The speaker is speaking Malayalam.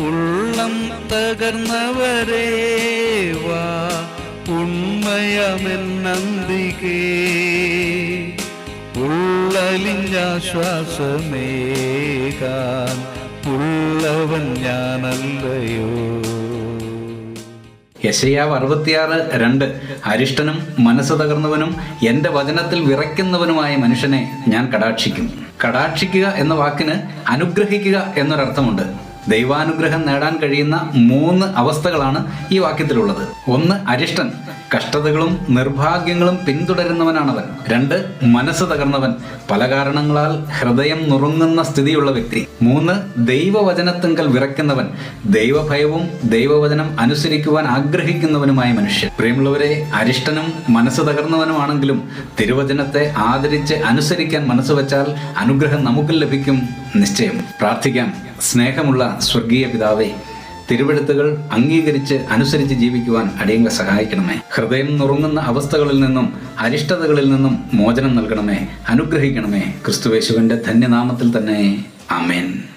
ഉള്ളം തകർന്നവരേ വാ ഉണ്മയമെന്നന്തികേ ഉള്ളലിഞ്ഞാശ്വാസമേകാൻ ഉള്ളവൻ ഞാനല്ലയോ. യശയാവ് അറുപത്തിയാറ് രണ്ട്. അരിഷ്ടനും മനസ്സ് തകർന്നവനും എന്റെ വചനത്തിൽ വിറയ്ക്കുന്നവനുമായ മനുഷ്യനെ ഞാൻ കടാക്ഷിക്കും. കടാക്ഷിക്കുക എന്ന വാക്കിന് അനുഗ്രഹിക്കുക എന്നൊരർത്ഥമുണ്ട്. ദൈവാനുഗ്രഹം നേടാൻ കഴിയുന്ന മൂന്ന് അവസ്ഥകളാണ് ഈ വാക്യത്തിലുള്ളത്. ഒന്ന് അരിഷ്ടൻ. കഷ്ടതകളും നിർഭാഗ്യങ്ങളും പിന്തുടരുന്നവനാണവൻ. രണ്ട് മനസ്സ് തകർന്നവൻ. പല കാരണങ്ങളാൽ ഹൃദയം നുറുങ്ങുന്ന സ്ഥിതിയുള്ള വ്യക്തി. മൂന്ന് ദൈവവചനത്തിങ്കൽ വിറയ്ക്കുന്നവൻ. ദൈവഭയവും ദൈവവചനം അനുസരിക്കുവാൻ ആഗ്രഹിക്കുന്നവനുമായ മനുഷ്യൻ. പ്രിയമുള്ളവരെ അരിഷ്ടനും മനസ്സ് തകർന്നവനുമാണെങ്കിലും തിരുവചനത്തെ ആദരിച്ച് അനുസരിക്കാൻ മനസ്സ് വച്ചാൽ അനുഗ്രഹം നമുക്ക് ലഭിക്കും നിശ്ചയം. പ്രാർത്ഥിക്കാം. സ്നേഹമുള്ള സ്വർഗീയ പിതാവേ തിരുവെഴുത്തുകൾ അംഗീകരിച്ച് അനുസരിച്ച് ജീവിക്കുവാൻ അടിയങ്ങളെ സഹായിക്കണമേ. ഹൃദയം നുറുങ്ങുന്ന അവസ്ഥകളിൽ നിന്നും അരിഷ്ടതകളിൽ നിന്നും മോചനം നൽകണമേ. അനുഗ്രഹിക്കണമേ. ക്രിസ്തുവേശുവിന്റെ ധന്യനാമത്തിൽ തന്നെ. ആമേൻ.